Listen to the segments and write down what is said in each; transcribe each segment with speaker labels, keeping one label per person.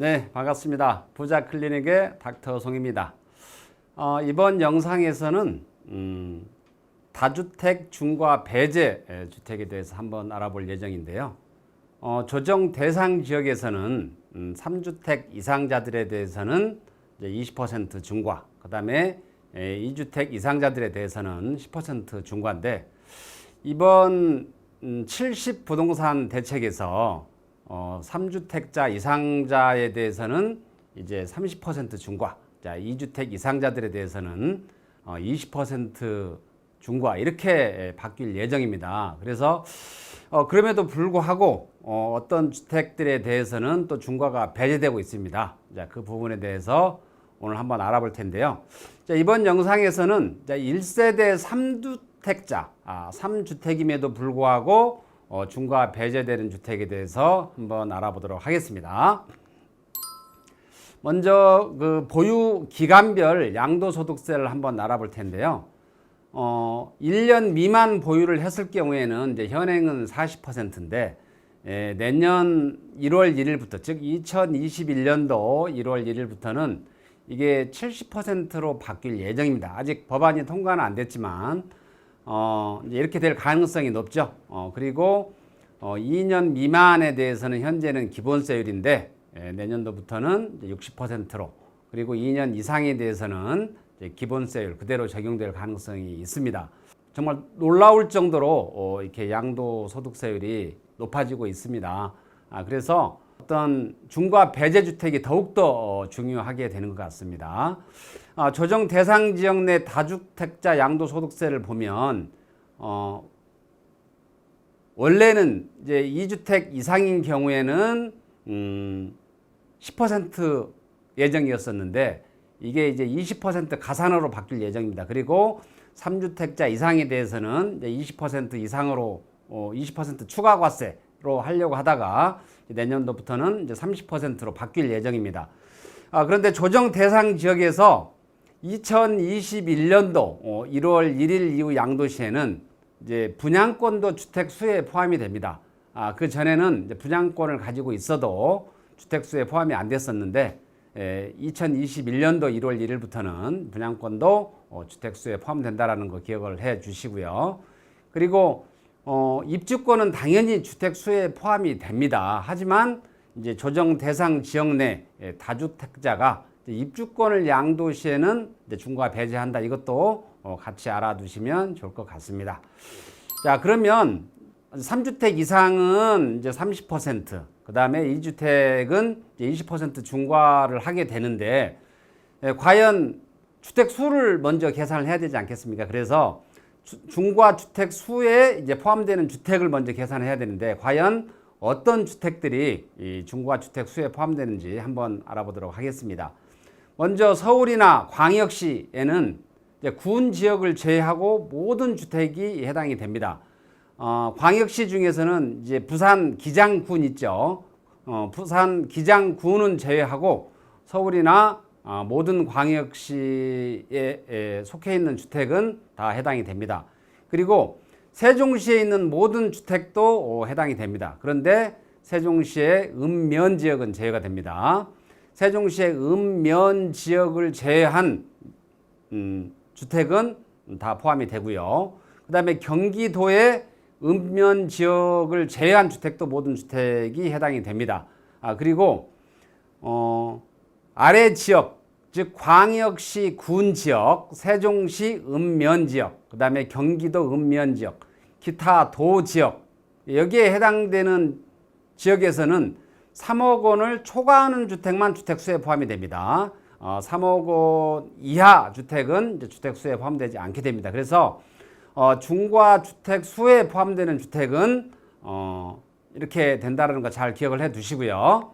Speaker 1: 네, 반갑습니다. 부자 클리닉의 닥터 송입니다. 어, 이번 영상에서는 음, 다주택 중과 배제 에, 주택에 대해서 한번 알아볼 예정인데요. 어, 조정 대상 지역에서는 음, 3주택 이상자들에 대해서는 이제 20% 중과, 그 다음에 2주택 이상자들에 대해서는 10% 중과인데 이번 음, 70 부동산 대책에서 어, 3주택자 이상자에 대해서는 이제 30% 중과, 자, 2주택 이상자들에 대해서는 어, 20% 중과 이렇게 바뀔 예정입니다. 그래서 어, 그럼에도 불구하고 어, 어떤 주택들에 대해서는 또 중과가 배제되고 있습니다. 자, 그 부분에 대해서 오늘 한번 알아볼 텐데요. 자, 이번 영상에서는 자, 1세대 3주택자, 아, 3주택임에도 불구하고 어, 중과 배제되는 주택에 대해서 한번 알아보도록 하겠습니다. 먼저 그 보유 기간별 양도소득세를 한번 알아볼 텐데요. 어, 1년 미만 보유를 했을 경우에는 이제 현행은 40%인데 예, 내년 1월 1일부터 즉 2021년도 1월 1일부터는 이게 70%로 바뀔 예정입니다. 아직 법안이 통과는 안 됐지만 어, 이렇게 될 가능성이 높죠. 어, 그리고 어, 2년 미만에 대해서는 현재는 기본세율인데 예, 내년도부터는 이제 60%로 그리고 2년 이상에 대해서는 기본세율 그대로 적용될 가능성이 있습니다. 정말 놀라울 정도로 어, 이렇게 양도소득세율이 높아지고 있습니다. 아, 그래서 어떤 중과 배제 주택이 더욱더 어, 중요하게 되는 것 같습니다. 아, 조정 대상 지역 내 다주택자 양도소득세를 보면 어, 원래는 이제 2주택 이상인 경우에는 음, 10% 예정이었었는데 이게 이제 20% 가산으로 바뀔 예정입니다. 그리고 3주택자 이상에 대해서는 이제 20% 이상으로 어, 20% 추가 과세 로 하려고 하다가 내년도부터는 이제 30%로 바뀔 예정입니다. 아, 그런데 조정 대상 지역에서 2021년도 어, 1월 1일 이후 양도시에는 이제 분양권도 주택 수에 포함이 됩니다. 아, 그 전에는 분양권을 가지고 있어도 주택 수에 포함이 안 됐었는데 에, 2021년도 1월 1일부터는 분양권도 어, 주택 수에 포함된다라는 거 기억을 해 주시고요. 그리고 어, 입주권은 당연히 주택 수에 포함이 됩니다. 하지만 이제 조정 대상 지역 내 예, 다주택자가 입주권을 양도시에는 중과 배제한다. 이것도 어, 같이 알아두시면 좋을 것 같습니다. 자, 그러면 3주택 이상은 이제 30%, 그 다음에 2주택은 이제 20% 중과를 하게 되는데, 예, 과연 주택 수를 먼저 계산을 해야 되지 않겠습니까? 그래서 주, 중과 주택 수에 이제 포함되는 주택을 먼저 계산해야 되는데, 과연 어떤 주택들이 이 중과 주택 수에 포함되는지 한번 알아보도록 하겠습니다. 먼저 서울이나 광역시에는 군 지역을 제외하고 모든 주택이 해당이 됩니다. 어, 광역시 중에서는 이제 부산 기장군 있죠. 어, 부산 기장군은 제외하고 서울이나 어, 모든 광역시에 에, 속해 있는 주택은 다 해당이 됩니다. 그리고 세종시에 있는 모든 주택도 어, 해당이 됩니다. 그런데 세종시의 읍면 지역은 제외가 됩니다. 세종시의 읍면 지역을 제외한 음, 주택은 다 포함이 되고요. 그 다음에 경기도의 읍면 지역을 제외한 주택도 모든 주택이 해당이 됩니다. 아, 그리고 어, 아래 지역, 즉 광역시 군 지역, 세종시 읍면 지역, 그 다음에 경기도 읍면 지역, 기타 도 지역 여기에 해당되는 지역에서는 3억 원을 초과하는 주택만 주택수에 포함이 됩니다. 어, 3억 원 이하 주택은 주택수에 포함되지 않게 됩니다. 그래서 어, 중과 주택수에 포함되는 주택은 어, 이렇게 된다는 거 잘 기억을 해 두시고요.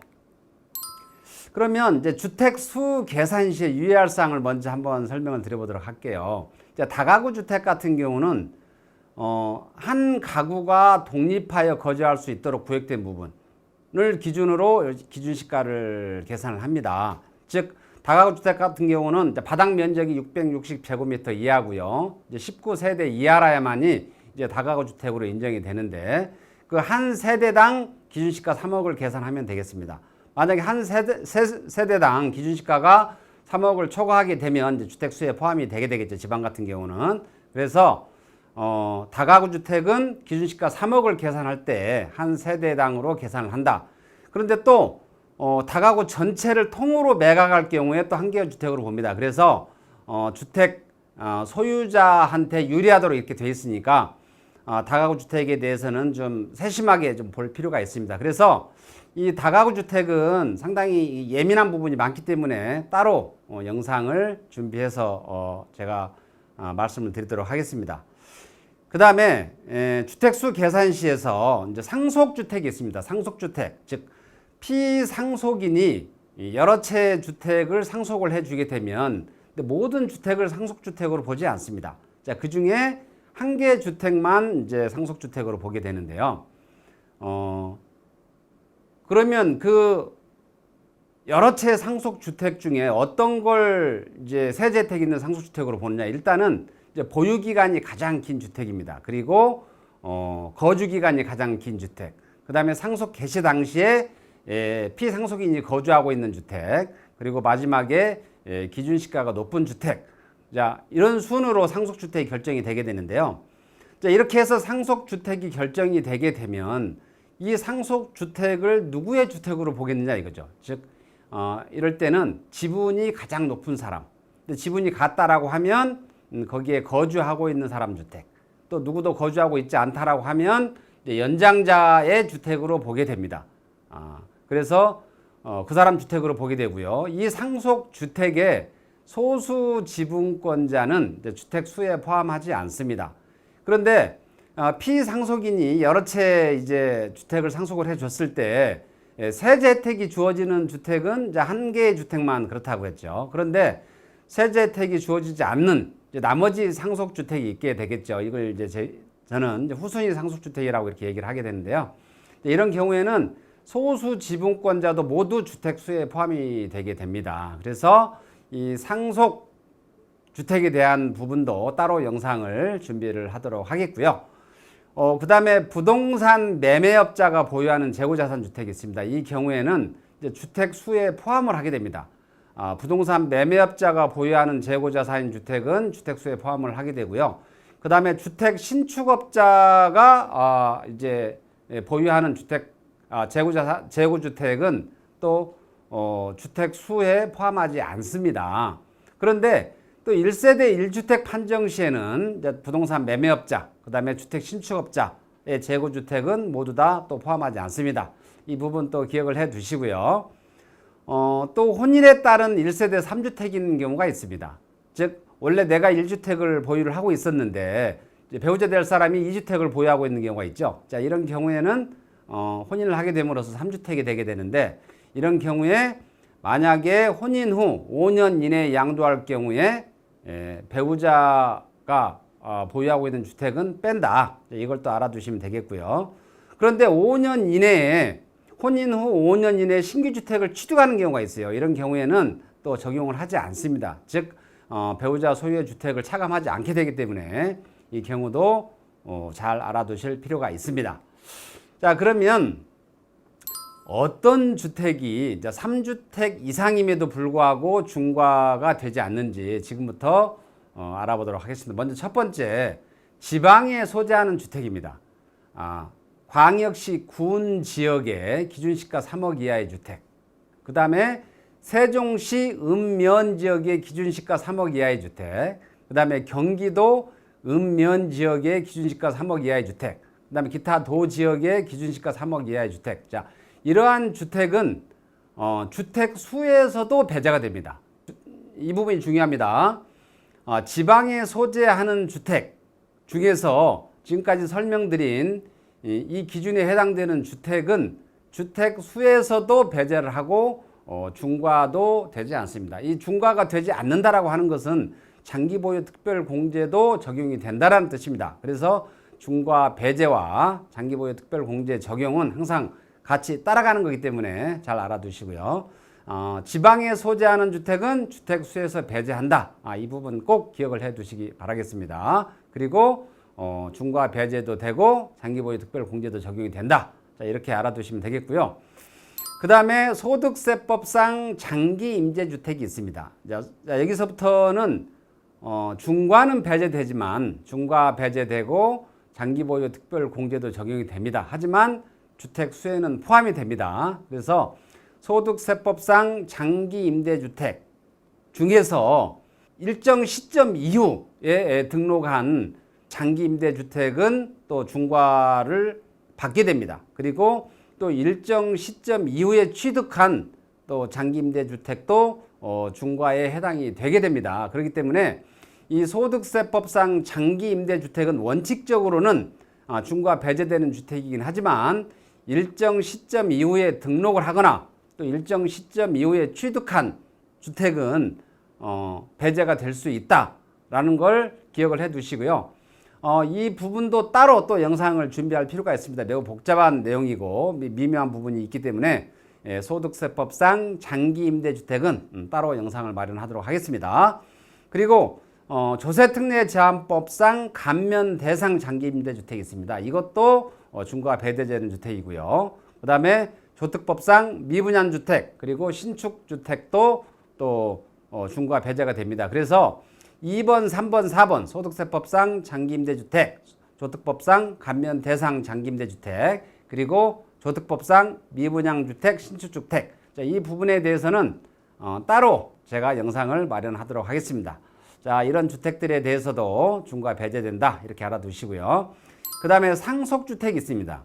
Speaker 1: 그러면 이제 주택 수 계산 시에 유의할 사항을 먼저 한번 설명을 드려보도록 할게요. 이제 다가구 주택 같은 경우는 어, 한 가구가 독립하여 거주할 수 있도록 구획된 부분을 기준으로 기준 시가를 계산을 합니다. 즉 다가구 주택 같은 경우는 바닥 면적이 660제곱미터 이하고요. 이제 19세대 이하라야만이 이제 다가구 주택으로 인정이 되는데 그 한 세대당 기준시가 3억을 계산하면 되겠습니다. 만약에 한 세대, 세, 세대당 기준시가가 3억을 초과하게 되면 이제 주택 수에 포함이 되게 되겠죠. 지방 같은 경우는. 그래서 어, 다가구 주택은 기준시가 3억을 계산할 때 한 세대당으로 계산을 한다. 그런데 또 어, 다가구 전체를 통으로 매각할 경우에 또 한 개의 주택으로 봅니다. 그래서 어, 주택 어, 소유자한테 유리하도록 이렇게 돼 있으니까 어, 다가구 주택에 대해서는 좀 세심하게 좀 볼 필요가 있습니다. 그래서 이 다가구 주택은 상당히 예민한 부분이 많기 때문에 따로 어, 영상을 준비해서 어, 제가 어, 말씀을 드리도록 하겠습니다. 그 다음에 주택수 계산 시에서 이제 상속주택이 있습니다. 상속주택, 즉 피상속인이 이 여러 채 주택을 상속을 해주게 되면 모든 주택을 상속주택으로 보지 않습니다. 자, 그 중에 한 개 주택만 이제 상속주택으로 보게 되는데요. 어, 그러면 그 여러 채 상속 주택 중에 어떤 걸 이제 세제택 있는 상속 주택으로 보느냐. 일단은 이제 보유 기간이 가장 긴 주택입니다. 그리고 어, 거주 기간이 가장 긴 주택. 그 다음에 상속 개시 당시에 예, 피상속인이 거주하고 있는 주택. 그리고 마지막에 예, 기준 시가가 높은 주택. 자, 이런 순으로 상속 주택이 결정이 되게 되는데요. 자, 이렇게 해서 상속 주택이 결정이 되게 되면 이 상속 주택을 누구의 주택으로 보겠느냐 이거죠. 즉, 어, 이럴 때는 지분이 가장 높은 사람. 근데 지분이 같다라고 하면 음, 거기에 거주하고 있는 사람 주택. 또 누구도 거주하고 있지 않다라고 하면 연장자의 주택으로 보게 됩니다. 아, 그래서 어, 그 사람 주택으로 보게 되고요. 이 상속 주택의 소수 지분권자는 주택 수에 포함하지 않습니다. 그런데 어, 피상속인이 여러 채 이제 주택을 상속을 해줬을 때 예, 세제 혜택이 주어지는 주택은 이제 한 개의 주택만 그렇다고 했죠. 그런데 세제 혜택이 주어지지 않는 나머지 상속 주택이 있게 되겠죠. 이걸 이제 제, 저는 이제 후순위 상속 주택이라고 이렇게 얘기를 하게 되는데요. 이런 경우에는 소수 지분권자도 모두 주택 수에 포함이 되게 됩니다. 그래서 이 상속 주택에 대한 부분도 따로 영상을 준비를 하도록 하겠고요. 어, 그 다음에 부동산 매매업자가 보유하는 재고자산 주택이 있습니다. 이 경우에는 주택 수에 포함을 하게 됩니다. 아, 부동산 매매업자가 보유하는 재고자산인 주택은 주택 수에 포함을 하게 되고요. 그 다음에 주택 신축업자가 아, 이제 보유하는 주택 아, 재고자산 재고주택은 또 어, 주택 수에 포함하지 않습니다. 그런데 또 1세대 1주택 판정 시에는 부동산 매매업자, 그 다음에 주택 신축업자의 재고주택은 모두 다 또 포함하지 않습니다. 이 부분 또 기억을 해 두시고요. 어, 또 혼인에 따른 1세대 3주택인 경우가 있습니다. 즉, 원래 내가 1주택을 보유를 하고 있었는데 배우자 될 사람이 2주택을 보유하고 있는 경우가 있죠. 자, 이런 경우에는 어, 혼인을 하게 됨으로써 3주택이 되게 되는데 이런 경우에 만약에 혼인 후 5년 이내에 양도할 경우에 예, 배우자가 어, 보유하고 있는 주택은 뺀다. 이걸 또 알아두시면 되겠고요. 그런데 5년 이내에 혼인 후 5년 이내에 신규 주택을 취득하는 경우가 있어요. 이런 경우에는 또 적용을 하지 않습니다. 즉 어, 배우자 소유의 주택을 차감하지 않게 되기 때문에 이 경우도 어, 잘 알아두실 필요가 있습니다. 자 그러면 어떤 주택이 이제 3주택 이상임에도 불구하고 중과가 되지 않는지 지금부터 어, 알아보도록 하겠습니다. 먼저 첫 번째 지방에 소재하는 주택입니다. 아, 광역시 군 지역의 기준시가 3억 이하의 주택. 그 다음에 세종시 읍면 지역의 기준시가 3억 이하의 주택. 그 다음에 경기도 읍면 지역의 기준시가 3억 이하의 주택. 그 다음에 기타 도 지역의 기준시가 3억 이하의 주택. 자, 이러한 주택은 어, 주택 수에서도 배제가 됩니다. 이 부분이 중요합니다. 어, 지방에 소재하는 주택 중에서 지금까지 설명드린 이, 이 기준에 해당되는 주택은 주택 수에서도 배제를 하고 어, 중과도 되지 않습니다. 이 중과가 되지 않는다라고 하는 것은 장기 보유 특별 공제도 적용이 된다라는 뜻입니다. 그래서 중과 배제와 장기 보유 특별 공제 적용은 항상 같이 따라가는 거기 때문에 잘 알아두시고요. 어, 지방에 소재하는 주택은 주택 수에서 배제한다. 아, 이 부분 꼭 기억을 해 두시기 바라겠습니다. 그리고 어, 중과 배제도 되고 장기 보유 특별 공제도 적용이 된다. 자, 이렇게 알아두시면 되겠고요. 그 다음에 소득세법상 장기 임대주택이 있습니다. 자, 자, 여기서부터는 어, 중과는 배제되지만 중과 배제되고 장기 보유 특별 공제도 적용이 됩니다. 하지만 주택 수에는 포함이 됩니다. 그래서 소득세법상 장기 임대주택 중에서 일정 시점 이후에 등록한 장기 임대주택은 또 중과를 받게 됩니다. 그리고 또 일정 시점 이후에 취득한 또 장기 임대주택도 어, 중과에 해당이 되게 됩니다. 그렇기 때문에 이 소득세법상 장기 임대주택은 원칙적으로는 아, 중과 배제되는 주택이긴 하지만 일정 시점 이후에 등록을 하거나 또 일정 시점 이후에 취득한 주택은 어, 배제가 될 수 있다라는 걸 기억을 해 두시고요. 어, 이 부분도 따로 또 영상을 준비할 필요가 있습니다. 매우 복잡한 내용이고 미- 미묘한 부분이 있기 때문에 예, 소득세법상 장기 임대주택은 음, 따로 영상을 마련하도록 하겠습니다. 그리고 어, 조세특례 제한법상 감면 대상 장기 임대주택이 있습니다. 이것도 어, 중과 배대되는 주택이고요. 그 다음에 조특법상 미분양 주택 그리고 신축 주택도 또 어, 중과 배제가 됩니다. 그래서 2번, 3번, 4번 소득세법상 장기임대주택, 조특법상 감면 대상 장기임대주택, 그리고 조특법상 미분양주택, 신축주택 자, 이 부분에 대해서는 어, 따로 제가 영상을 마련하도록 하겠습니다. 자, 이런 주택들에 대해서도 중과 배제된다 이렇게 알아두시고요. 그 다음에 상속주택이 있습니다.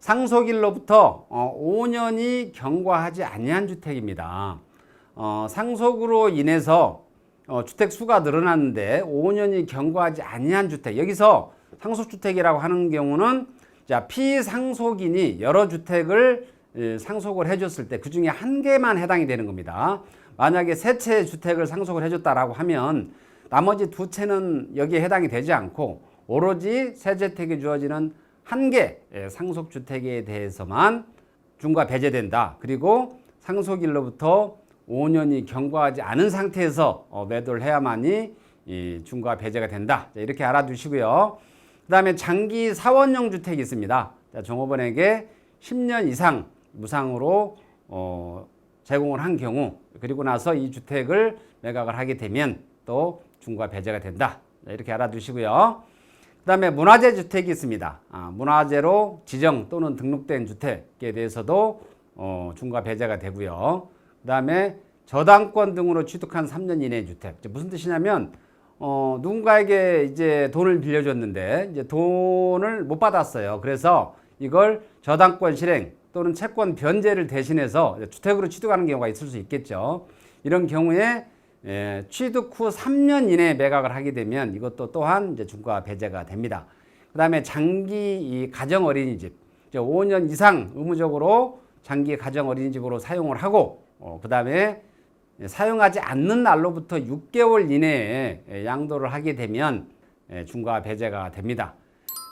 Speaker 1: 상속일로부터 어, 5년이 경과하지 아니한 주택입니다. 어, 상속으로 인해서 어, 주택 수가 늘어났는데 5년이 경과하지 아니한 주택 여기서 상속주택이라고 하는 경우는 자 피상속인이 여러 주택을 에, 상속을 해줬을 때 그 중에 한 개만 해당이 되는 겁니다. 만약에 세채 주택을 상속을 해줬다라고 하면 나머지 두 채는 여기에 해당이 되지 않고 오로지 세제택이 주어지는 한 개 상속주택에 대해서만 중과 배제된다. 그리고 상속일로부터 5년이 경과하지 않은 상태에서 어, 매도를 해야만이 이 중과 배제가 된다. 자, 이렇게 알아두시고요. 그 다음에 장기 사원용 주택이 있습니다. 자, 종업원에게 10년 이상 무상으로 어, 제공을 한 경우 그리고 나서 이 주택을 매각을 하게 되면 또 중과 배제가 된다. 자, 이렇게 알아두시고요. 그 다음에 문화재 주택이 있습니다. 아, 문화재로 지정 또는 등록된 주택에 대해서도 어, 중과 배제가 되고요. 그 다음에 저당권 등으로 취득한 3년 이내 주택. 무슨 뜻이냐면 어, 누군가에게 이제 돈을 빌려줬는데 이제 돈을 못 받았어요. 그래서 이걸 저당권 실행 또는 채권 변제를 대신해서 주택으로 취득하는 경우가 있을 수 있겠죠. 이런 경우에 예, 취득 후 3년 이내에 매각을 하게 되면 이것도 또한 이제 중과 배제가 됩니다. 그 다음에 장기 이 가정 어린이집, 이제 5년 이상 의무적으로 장기 가정 어린이집으로 사용을 하고, 어, 그 다음에 사용하지 않는 날로부터 6개월 이내에 예, 양도를 하게 되면 예, 중과 배제가 됩니다.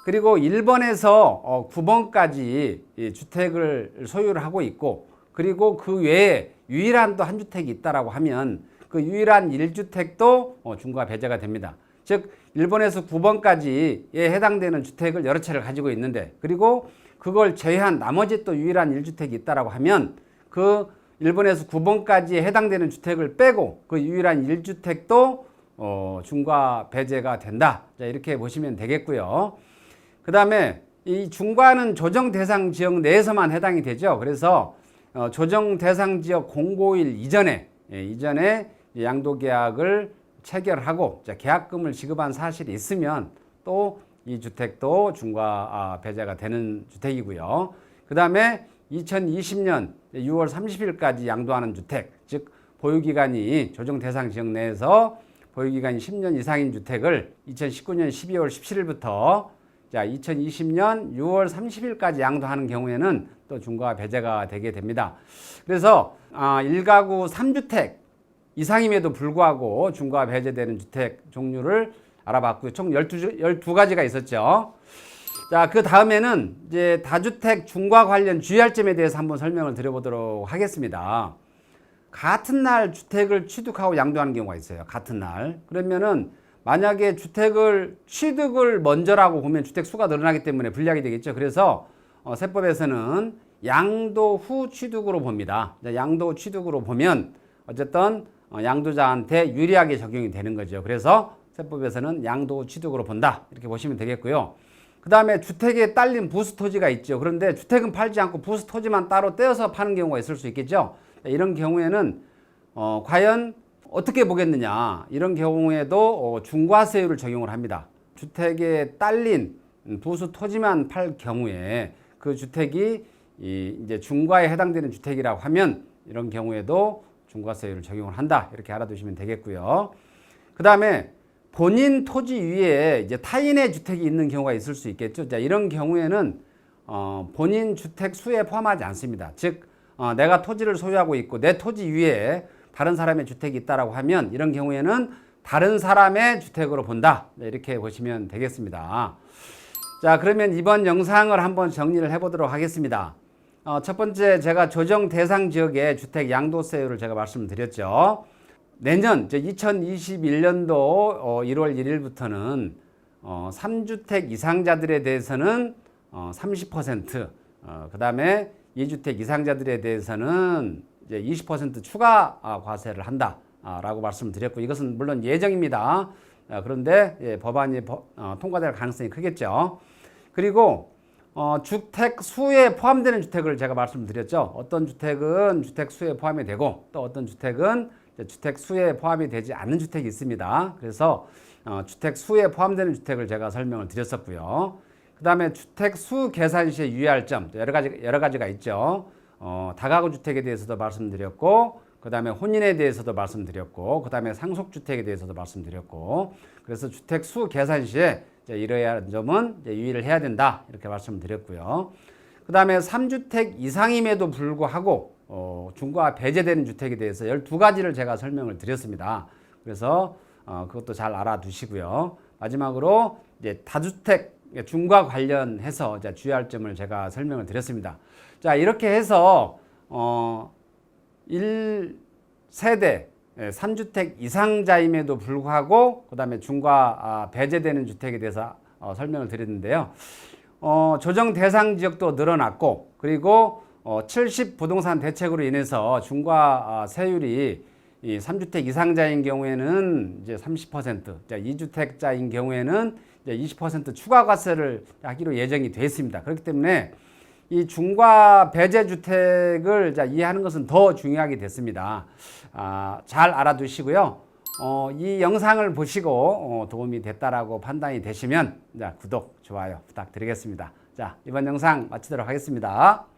Speaker 1: 그리고 1번에서 9번까지 주택을 소유를 하고 있고 그리고 그 외에 유일한 또 한 주택이 있다라고 하면 그 유일한 1주택도 어, 중과 배제가 됩니다. 즉 1번에서 9번까지에 해당되는 주택을 여러 채를 가지고 있는데 그리고 그걸 제외한 나머지 또 유일한 1주택이 있다라고 하면 그 1번에서 9번까지에 해당되는 주택을 빼고 그 유일한 1주택도 어, 중과 배제가 된다. 자, 이렇게 보시면 되겠고요. 그 다음에 이 중과는 조정 대상 지역 내에서만 해당이 되죠. 그래서 어, 조정 대상 지역 공고일 이전에 예, 이전에 양도 계약을 체결하고 자, 계약금을 지급한 사실이 있으면 또 이 주택도 중과 아, 배제가 되는 주택이고요. 그 다음에 2020년 6월 30일까지 양도하는 주택, 즉 보유기간이 조정 대상 지역 내에서 보유기간이 10년 이상인 주택을 2019년 12월 17일부터 자 2020년 6월 30일까지 양도하는 경우에는 또 중과 배제가 되게 됩니다. 그래서 아, 1가구 3주택 이상임에도 불구하고 중과 배제되는 주택 종류를 알아봤고요. 총 12, 12가지가 있었죠. 자, 그 다음에는 이제 다주택 중과 관련 주의할 점에 대해서 한번 설명을 드려보도록 하겠습니다. 같은 날 주택을 취득하고 양도하는 경우가 있어요. 같은 날. 그러면은 만약에 주택을 취득을 먼저라고 보면 주택 수가 늘어나기 때문에 불리하게 되겠죠. 그래서 어, 세법에서는 양도 후 취득으로 봅니다. 자, 양도 후 취득으로 보면 어쨌든 어, 양도자한테 유리하게 적용이 되는 거죠. 그래서 세법에서는 양도 후 취득으로 본다. 이렇게 보시면 되겠고요. 그 다음에 주택에 딸린 부수 토지가 있죠. 그런데 주택은 팔지 않고 부수 토지만 따로 떼어서 파는 경우가 있을 수 있겠죠. 자, 이런 경우에는 어, 과연 어떻게 보겠느냐. 이런 경우에도 어, 중과세율을 적용을 합니다. 주택에 딸린 부수 토지만 팔 경우에 그 주택이 이 이제 중과에 해당되는 주택이라고 하면 이런 경우에도 중과세율을 적용을 한다. 이렇게 알아두시면 되겠고요. 그 다음에 본인 토지 위에 이제 타인의 주택이 있는 경우가 있을 수 있겠죠. 자, 이런 경우에는 어, 본인 주택 수에 포함하지 않습니다. 즉, 어, 내가 토지를 소유하고 있고 내 토지 위에 다른 사람의 주택이 있다라고 하면 이런 경우에는 다른 사람의 주택으로 본다. 네, 이렇게 보시면 되겠습니다. 자, 그러면 이번 영상을 한번 정리를 해보도록 하겠습니다. 어, 첫 번째 제가 조정 대상 지역의 주택 양도세율을 제가 말씀드렸죠. 내년 2021년도 어, 1월 1일부터는 어, 3주택 이상자들에 대해서는 어, 30%, 어, 그 다음에 2주택 이상자들에 대해서는 이제 20% 추가 아, 과세를 한다라고 말씀드렸고 이것은 물론 예정입니다. 아, 그런데 예, 법안이 버- 어, 통과될 가능성이 크겠죠. 그리고 어, 주택 수에 포함되는 주택을 제가 말씀드렸죠. 어떤 주택은 주택 수에 포함이 되고 또 어떤 주택은 주택 수에 포함이 되지 않는 주택이 있습니다. 그래서 어, 주택 수에 포함되는 주택을 제가 설명을 드렸었고요. 그 다음에 주택 수 계산 시에 유의할 점 여러 가지 여러 가지가 있죠. 어, 다가구 주택에 대해서도 말씀드렸고 그 다음에 혼인에 대해서도 말씀드렸고 그 다음에 상속 주택에 대해서도 말씀드렸고 그래서 주택 수 계산 시에 이러한 점은 유의를 해야 된다 이렇게 말씀드렸고요. 그 다음에 3주택 이상임에도 불구하고 어, 중과 배제되는 주택에 대해서 12가지를 제가 설명을 드렸습니다. 그래서 어, 그것도 잘 알아두시고요. 마지막으로 이제 다주택 중과 관련해서 주의할 점을 제가 설명을 드렸습니다. 자, 이렇게 해서 어 1세대 3주택 이상자임에도 불구하고 그다음에 중과 아, 배제되는 주택에 대해서 어, 설명을 드렸는데요. 어, 조정 대상 지역도 늘어났고 그리고 어, 70 부동산 대책으로 인해서 중과 아, 세율이 이 3주택 이상자인 경우에는 이제 30%, 자, 2주택자인 경우에는 이제 20% 추가 과세를 하기로 예정이 돼 있습니다. 그렇기 때문에 이 중과 배제 주택을 자, 이해하는 것은 더 중요하게 됐습니다. 아, 잘 알아두시고요. 어, 이 영상을 보시고 어, 도움이 됐다라고 판단이 되시면 자, 구독, 좋아요 부탁드리겠습니다. 자, 이번 영상 마치도록 하겠습니다.